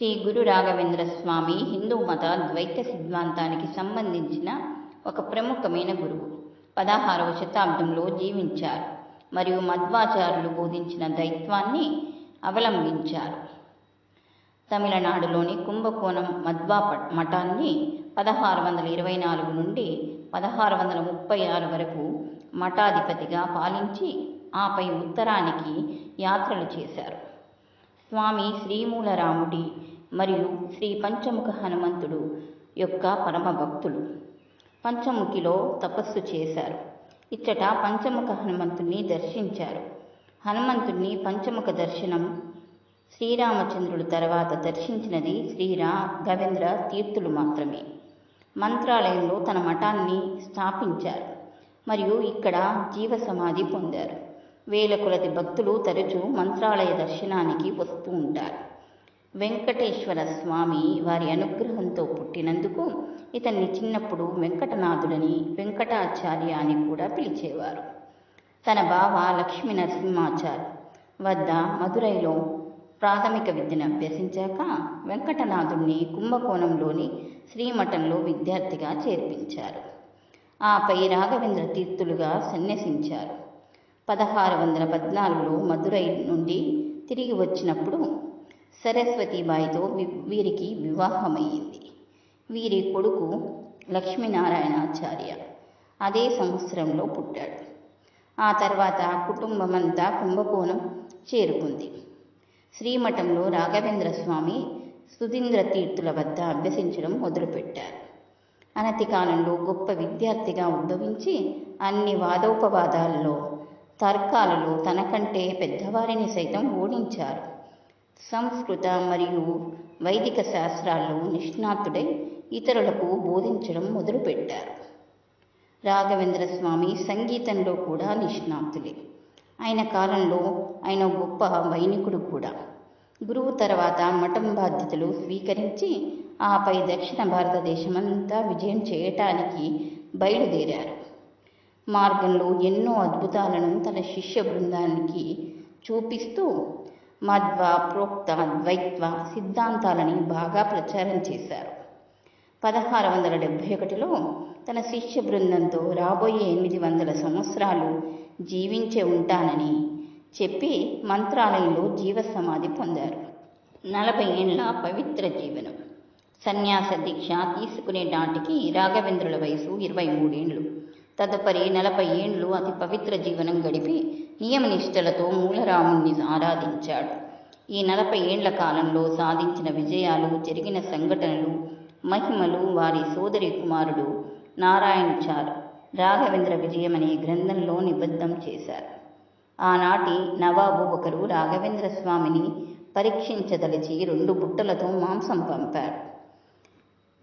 శ్రీ గురు రాఘవేంద్ర స్వామి హిందూ మత ద్వైత సిద్ధాంతానికి సంబంధించిన ఒక ప్రముఖమైన గురువు. పదహారవ శతాబ్దంలో జీవించారు మరియు మధ్వాచార్యులు బోధించిన దైత్వాన్ని అవలంబించారు. తమిళనాడులోని కుంభకోణం మధ్వా మఠాన్ని పదహారు వందల ఇరవై నాలుగు నుండి పదహారు వందల ముప్పై ఆరు వరకు మఠాధిపతిగా పాలించి ఆపై ఉత్తరానికి యాత్రలు చేశారు. స్వామి శ్రీమూలరాముడి మరియు శ్రీ పంచముఖ హనుమంతుడు యొక్క పరమ భక్తులు పంచముఖిలో తపస్సు చేశారు. ఇచ్చట పంచముఖ హనుమంతుణ్ణి దర్శించారు. హనుమంతుణ్ణి పంచముఖ దర్శనం శ్రీరామచంద్రుడు తర్వాత దర్శించినది శ్రీరా గవేంద్ర తీర్థులు మాత్రమే. మంత్రాలయంలో తన మఠాన్ని స్థాపించారు మరియు ఇక్కడ జీవ సమాధి పొందారు. వేల కొలది భక్తులు తరచూ మంత్రాలయ దర్శనానికి వస్తూ ఉంటారు. వెంకటేశ్వర స్వామి వారి అనుగ్రహంతో పుట్టినందుకు ఇతన్ని చిన్నప్పుడు వెంకటనాథుడని వెంకటాచార్య అని కూడా పిలిచేవారు. తన బావ లక్ష్మీ నరసింహాచార్ వద్ద మదురైలో ప్రాథమిక విద్యను అభ్యసించాక వెంకటనాథుణ్ణి కుంభకోణంలోని శ్రీమఠంలో విద్యార్థిగా చేర్పించారు. ఆపై రాఘవేంద్ర తీర్థులుగా సన్యసించారు. పదహారు వందల పద్నాలుగులో మదురై నుండి తిరిగి వచ్చినప్పుడు సరస్వతీబాయితో వీరికి వివాహమయ్యింది. వీరి కొడుకు లక్ష్మీనారాయణాచార్య అదే సంవత్సరంలో పుట్టాడు. ఆ తర్వాత కుటుంబమంతా కుంభకోణం చేరుకుంది. శ్రీమఠంలో రాఘవేంద్ర స్వామి సుధీంద్ర తీర్థుల వద్ద అభ్యసించడం మొదలుపెట్టారు. అనతి కాలంలో గొప్ప విద్యార్థిగా ఉద్భవించి అన్ని వాదోపవాదాల్లో తర్కాలలో తనకంటే పెద్దవారిని సైతం ఓడించారు. సంస్కృత మరియు వైదిక శాస్త్రాల్లో నిష్ణాతుడై ఇతరులకు బోధించడం మొదలుపెట్టారు. రాఘవేంద్ర స్వామి సంగీతంలో కూడా నిష్ణాతులే. ఆయన కాలంలో ఆయన గొప్ప వైనికుడు కూడా. గురువు తర్వాత మఠం బాధ్యతలు స్వీకరించి ఆపై దక్షిణ భారతదేశమంతా విజయం చేయటానికి బయలుదేరారు. మార్గంలో ఎన్నో అద్భుతాలను తన శిష్య బృందానికి చూపిస్తూ మధ్వ ప్రోక్త ద్వైత్వ సిద్ధాంతాలని బాగా ప్రచారం చేశారు. పదహారు వందల డెబ్భై ఒకటిలో తన శిష్య బృందంతో రాబోయే ఎనిమిది వందల సంవత్సరాలు జీవించే ఉంటానని చెప్పి మంత్రాలయంలో జీవ సమాధి పొందారు. నలభై ఏండ్ల పవిత్ర జీవనం. సన్యాస దీక్ష తీసుకునే నాటికి రాఘవేంద్రుల వయసు ఇరవై మూడేండ్లు తదుపరి నలభై ఏండ్లు అతి పవిత్ర జీవనం గడిపి నియమనిష్టలతో మూలరాముణ్ణి ఆరాధించాడు. ఈ నలభై ఏండ్ల కాలంలో సాధించిన విజయాలు జరిగిన సంఘటనలు మహిమలు వారి సోదరి కుమారుడు నారాయణచార్. రాఘవేంద్ర విజయం అనే గ్రంథంలో నిబద్ధం చేశారు. ఆనాటి నవాబు ఒకరు రాఘవేంద్ర స్వామిని పరీక్షించదలిచి రెండు బుట్టలతో మాంసం పంపారు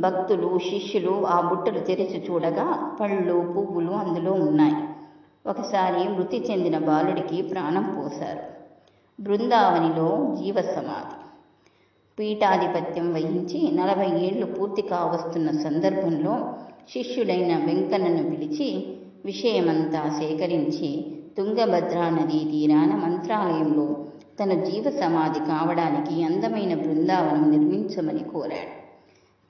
భక్తులు శిష్యులు ఆ బుట్టలు తెరిచి చూడగా పళ్ళు పువ్వులు అందులో ఉన్నాయి. ఒకసారి మృతి చెందిన బాలుడికి ప్రాణం పోశారు. బృందావనిలో జీవ సమాధి పీఠాధిపత్యం వహించి నలభై ఏళ్ళు పూర్తి కావస్తున్న సందర్భంలో శిష్యుడైన వెంకన్నను పిలిచి విషయమంతా సేకరించి తుంగభద్రా నదీ తీరాన మంత్రాలయంలో తన జీవ సమాధి కావడానికి అందమైన బృందావనం నిర్మించమని కోరాడు.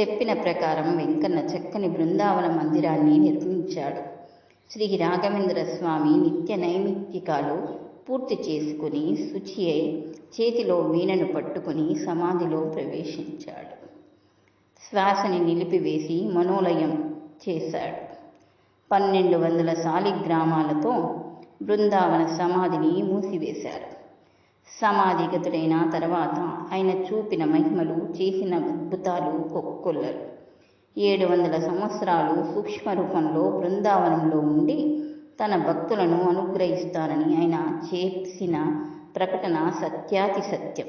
చెప్పిన ప్రకారం వెంకన్న చక్కని బృందావన మందిరాన్ని నిర్మించాడు. శ్రీ రాఘవేంద్ర స్వామి నిత్య నైమిత్తికాలు పూర్తి చేసుకుని శుచి అయి చేతిలో వీణను పట్టుకుని సమాధిలో ప్రవేశించాడు. శ్వాసని నిలిపివేసి మనోలయం చేశాడు. పన్నెండు వందల సాలిగ్రామాలతో బృందావన సమాధిని మూసివేశారు. సమాధిగతుడైన తర్వాత ఆయన చూపిన మహిమలు చేసిన అద్భుతాలు కొక్కొల్లలు ఏడు వందల సంవత్సరాలు సూక్ష్మ రూపంలో బృందావనంలో ఉండి తన భక్తులను అనుగ్రహిస్తానని ఆయన చేసిన ప్రకటన సత్యాతి సత్యం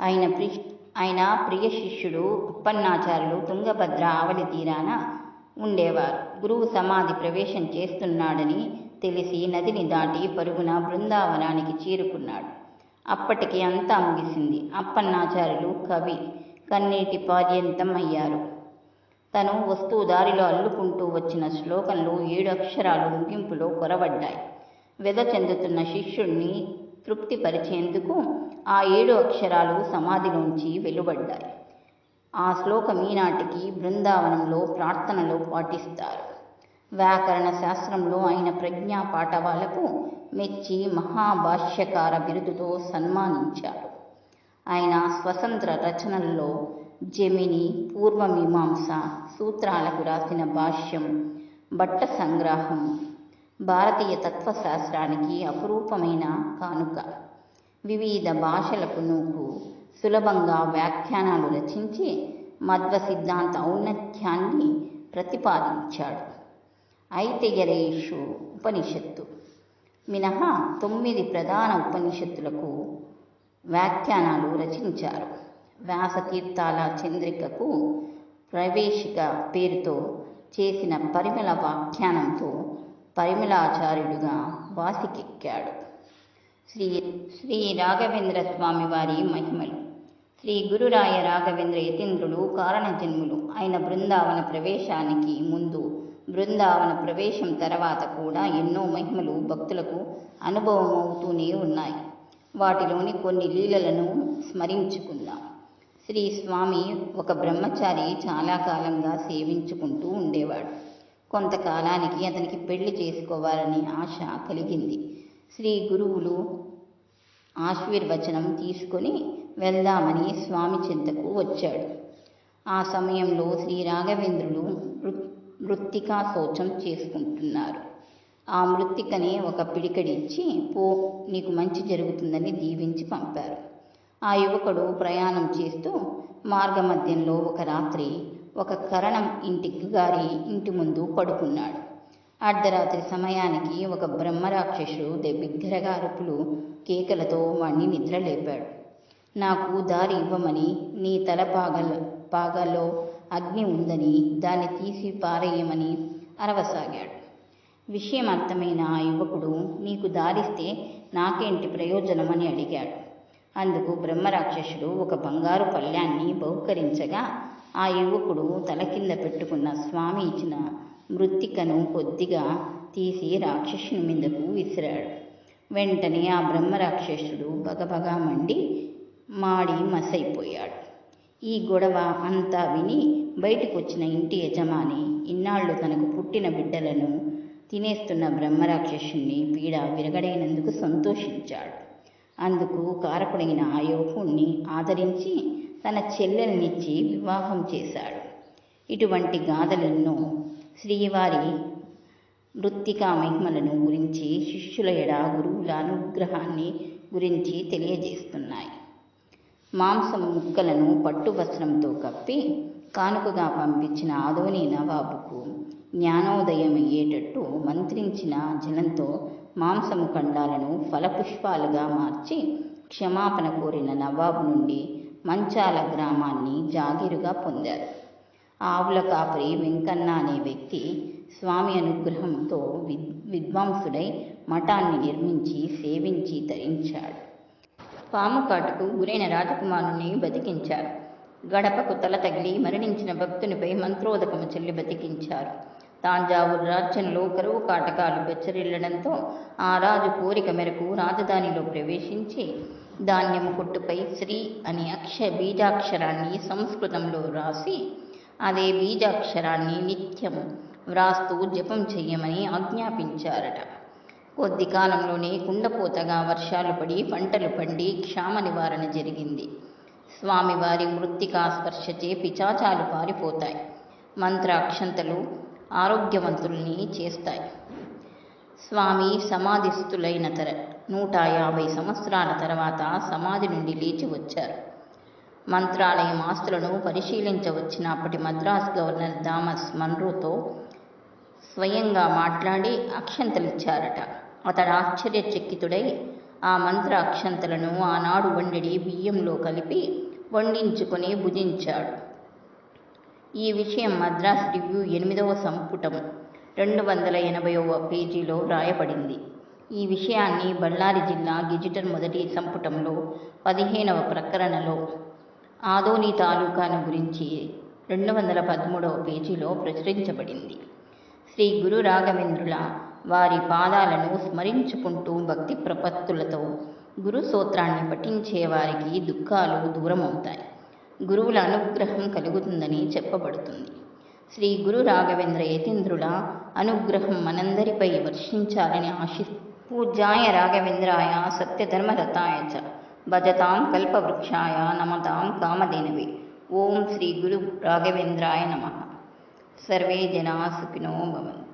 ఆయన ప్రి ఆయన ప్రియ శిష్యుడు అప్పన్నాచార్యులు తుంగభద్ర ఆవలి తీరాన ఉండేవారు. గురువు సమాధి ప్రవేశం చేస్తున్నాడని తెలిసి నదిని దాటి పరుగున బృందావనానికి చేరుకున్నాడు. అప్పటికి అంతా ముగిసింది. అప్పన్నాచార్యులు కవి కన్నీటి పర్యంతం అయ్యారు తను వస్తూ దారిలో అల్లుకుంటూ వచ్చిన శ్లోకంలో ఏడు అక్షరాలు ముగింపులో కొరబడ్డాయి. వెద చెందుతున్న శిష్యుణ్ణి తృప్తిపరిచేందుకు ఆ ఏడు అక్షరాలు సమాధిలోంచి వెలువడ్డాయి. ఆ శ్లోకం ఈనాటికి బృందావనంలో ప్రార్థనలో పాటిస్తారు. వ్యాకరణ శాస్త్రంలో ఆయన ప్రజ్ఞా పాఠవాలకు మెచ్చి మహాభాష్యకార బిరుదుతో సన్మానించారు. ఆయన స్వతంత్ర రచనల్లో జమిని పూర్వమీమాంస సూత్రాలకు రాసిన భాష్యం భట్ట సంగ్రహం. భారతీయ తత్వశాస్త్రానికి అపురూపమైన కానుక. వివిధ భాషలకు నూకు సులభంగా వ్యాఖ్యానాలు రచించి మధ్వ సిద్ధాంత ఔన్నత్యాన్ని ప్రతిపాదించాడు. ఐతిగరేషు ఉపనిషత్తు. మినహా తొమ్మిది ప్రధాన ఉపనిషత్తులకు వ్యాఖ్యానాలు రచించారు. వ్యాసతీర్థాల చంద్రికకు ప్రవేశిక పేరుతో చేసిన పరిమళ వ్యాఖ్యానంతో పరిమళాచార్యుడుగా వాసికెక్కాడు. శ్రీ శ్రీ రాఘవేంద్ర స్వామి వారి మహిమలు. శ్రీ గురురాయ రాఘవేంద్ర యతీంద్రులు కారణజన్ములు. ఆయన బృందావన ప్రవేశానికి ముందు బృందావన ప్రవేశం తర్వాత కూడా ఎన్నో మహిమలు భక్తులకు అనుభవం అవుతూనే ఉన్నాయి. వాటిలోని కొన్ని లీలలను స్మరించుకుందాం. శ్రీ స్వామి ఒక బ్రహ్మచారి చాలా కాలంగా సేవించుకుంటూ ఉండేవాడు. కొంతకాలానికి అతనికి పెళ్ళి చేసుకోవాలని ఆశ కలిగింది. శ్రీ గురువులు ఆశీర్వచనం తీసుకొని వెళ్దామని స్వామి చింతకు వచ్చాడు. ఆ సమయంలో శ్రీ రాఘవేంద్రులు మృత్తికా శోచం చేసుకుంటున్నారు. ఆ మృత్తికని ఒక పిడికడిచ్చి పో నీకు మంచి జరుగుతుందని దీవించి పంపారు. ఆ యువకుడు ప్రయాణం చేస్తూ మార్గమధ్యంలో ఒక రాత్రి ఒక కరణం ఇంటికి గారి ఇంటి ముందు పడుకున్నాడు. అర్ధరాత్రి సమయానికి ఒక బ్రహ్మరాక్షసుడు బిగ్గరగా అరుపులు కేకలతో వాణ్ణి నిద్రలేపాడు. నాకు దారి ఇవ్వమని నీ తల పాగల పాగలో అగ్ని ఉందని దాన్ని తీసి పారేయమని అరవసాగాడు. విషయం అర్థమైన ఆ యువకుడు నీకు దారిస్తే నాకేంటి ప్రయోజనం అని అడిగాడు. అందుకు బ్రహ్మరాక్షసుడు ఒక బంగారు పళ్ళ్యాన్ని బహుకరించగా ఆ యువకుడు తల కింద పెట్టుకున్న స్వామి ఇచ్చిన మృత్తికను కొద్దిగా తీసి రాక్షసుని మీదకు విసిరాడు. వెంటనే ఆ బ్రహ్మరాక్షసుడు బగబగా మండి మాడి మసైపోయాడు. ఈ గొడవ అంతా విని బయటకు వచ్చిన ఇంటి యజమాని ఇన్నాళ్ళు తనకు పుట్టిన బిడ్డలను తినేస్తున్న బ్రహ్మరాక్షసుని పీడ విరగడైనందుకు సంతోషించాడు. అందుకు కారకుడైన ఆ యువకుణ్ణి ఆదరించి తన చెల్లెల్నిచ్చి వివాహం చేశాడు. ఇటువంటి గాథలెన్నో శ్రీవారి మృత్తికా మహిమలను గురించి శిష్యుల ఎడ గురువుల అనుగ్రహాన్ని గురించి తెలియజేస్తున్నాయి. మాంసం ముక్కలను పట్టు వస్త్రంతో కప్పి కానుకగా పంపించిన ఆదోని నవాబుకు జ్ఞానోదయం అయ్యేటట్టు మంత్రించిన జలంతో మాంసము ఖండాలను ఫలపుష్పాలుగా మార్చి క్షమాపణ కోరిన నవాబు నుండి మంచాల గ్రామాన్ని జాగీరుగా పొందారు. ఆవుల కాపరి వెంకన్న అనే వ్యక్తి స్వామి అనుగ్రహంతో విద్ విద్వాంసుడై మఠాన్ని నిర్మించి సేవించి తరించాడు. పాము కాటుకు గురైన రాజకుమారుని బతికించారు. గడపకు తల తగిలి మరణించిన భక్తునిపై మంత్రోదకము చెల్లి బతికించారు. తాంజావూరు రాజ్యంలో కరువు కాటకాలు బెచ్చరిల్లడంతో ఆ రాజు కోరిక మేరకు రాజధానిలో ప్రవేశించి ధాన్యము కొట్టుపై శ్రీ అని అక్ష బీజాక్షరాన్ని సంస్కృతంలో రాసి అదే బీజాక్షరాన్ని నిత్యం వ్రాస్తూ జపం చెయ్యమని ఆజ్ఞాపించారట. కొద్ది కాలంలోనే కుండపోతగా వర్షాలు పడి పంటలు పండి క్షామ నివారణ జరిగింది. స్వామివారి మృత్తికా స్పర్శచే పిచాచాలు పారిపోతాయి. మంత్రాక్షంతలు ఆరోగ్యవంతుల్ని చేస్తాయి. స్వామి సమాధిస్థులైన తర నూట యాభై సంవత్సరాల తర్వాత సమాధి నుండి లేచి వచ్చారు. మంత్రాలయం ఆస్తులను పరిశీలించవచ్చిన అప్పటి మద్రాస్ గవర్నర్ థామస్ మన్రోతో స్వయంగా మాట్లాడి అక్షంతలిచ్చారట. అతడు ఆశ్చర్యచకితుడై ఆ మంత్ర అక్షంతలను ఆనాడు వండిడి బియ్యంలో కలిపి వండించుకొని భుజించాడు. ఈ విషయం మద్రాస్ రివ్యూ ఎనిమిదవ సంపుటం రెండు వందల ఎనభైవ పేజీలో రాయబడింది. ఈ విషయాన్ని బళ్ళారి జిల్లా గెజిటర్ మొదటి సంపుటంలో పదిహేనవ ప్రకరణలో ఆదోని తాలూకాను గురించి రెండు వందల పదమూడవ పేజీలో ప్రచురించబడింది. శ్రీ గురు రాఘవేంద్రుల వారి పాదాలను స్మరించుకుంటూ భక్తి ప్రపత్తులతో గురు సూత్రాన్ని పఠించే వారికి దుఃఖాలు దూరమవుతాయి. గురువుల అనుగ్రహం కలుగుతుందని చెప్పబడుతుంది. శ్రీ గురు రాఘవేంద్ర యతీంద్రుల అనుగ్రహం మనందరిపై వర్షించాలని ఆశి పూజ్యాయ రాఘవేంద్రాయ సత్యధర్మరతాయ చ భజతాం కల్పవృక్షాయ నమతాం కామధేనవి. ఓం శ్రీ గురు రాఘవేంద్రాయ నమ. సర్వే జనా సుఖినో భవంతు.